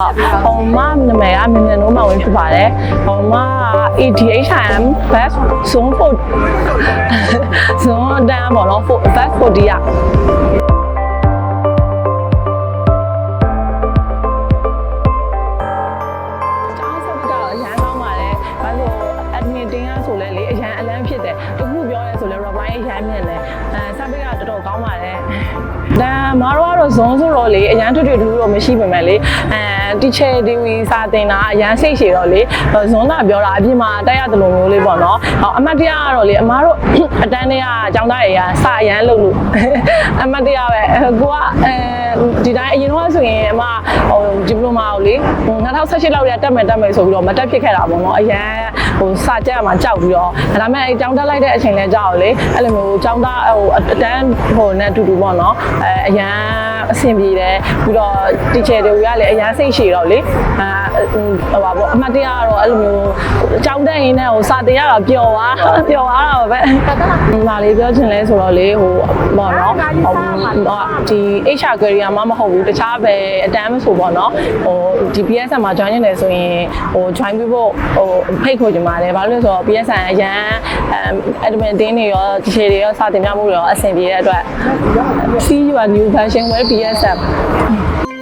ဟိုမနာမည်ကမြင်မြင်တော့မဝင်ဖြစ်ပါတယ်ဟိုမ ADHM Best Zone 4 Zone တန်းပေါ့နော် Best 40อ่ะကျောင်းဆက်ကတော့အရန်ကောင်းပါလေ။ဘာလို့ admin တင်းရဆိုလဲလေအရန်အလန်းဖြစ်တယ်။ အရန်မြင်တယ်။အဲဆက်ပိတ်ကတော်တော်ကောင်းပါလေ။ဒါမတော်ကတော့ဇွန်ဆိုတော့လေအရန်ထွတ်ထွတ်ထူးတော့မရှိပါမယ်လေ။အဲ teacher ဒီဝီစာတင်တာအရန်စိတ်ရှည်တော့လေဇွန်ကပြောတာအပြင်မှာတက်ရတယ်လို့မျိုးလေးပေါ့နော်။ဟောအမတ်တရားကတော့လေအမားတို့အတန်းတွေကကျောင်းသားတွေကစာအရန်လုပ်လို့အမတ်တရားပဲကိုကအဲ ဒီတိုင်းအရင်တော့ဆိုရင်အမဟိုဒီပလိုမာကိုလေ2018လောက်တည်းတက်မယ်တက်မယ်ဆိုပြီးတော့မတက်ဖြစ်ခဲ့တာပေါ့နော်အရန်ဟိုစာကြက်မှာကြောက်ပြီးတော့ဒါပေမဲ့အဲကျောင်းတက်လိုက်တဲ့အချိန်လဲကြောက်လေအဲ့လိုမျိုးကျောင်းသားဟိုအတန်းဟိုနဲ့အတူတူပေါ့နော်အဲအရန် အဆင်ပြေတယ်ပြီးတော့ teacher တွေကလည်းအရန်စိတ်ရှည်တော့လေအဲဟိုပါပေါ့အမတ်တရားကတော့အဲ့လိုမျိုးကျောင်းတက်ရင်းနဲ့ဟိုစာတင်ရတာပျော်သွားပျော်သွားတာပဲမာလေးပြောချင်လဲဆိုတော့လေဟိုပေါ့နော်ဟိုဒီ HR query မှာမဟုတ်ဘူးတခြားပဲအတန်းမဆိုပေါ့နော်ဟိုဒီ PSN မှာ join နေတယ်ဆိုရင်ဟို join ပြီးဖို့ဟိုဖိတ်ခေါ်ကြပါတယ်ဘာလို့လဲဆိုတော့ PSN အရန် admin တင်းတွေရော teacher တွေရောစာတင်ပြမှုတွေရောအဆင်ပြေတဲ့အတွက် see your new version with PSN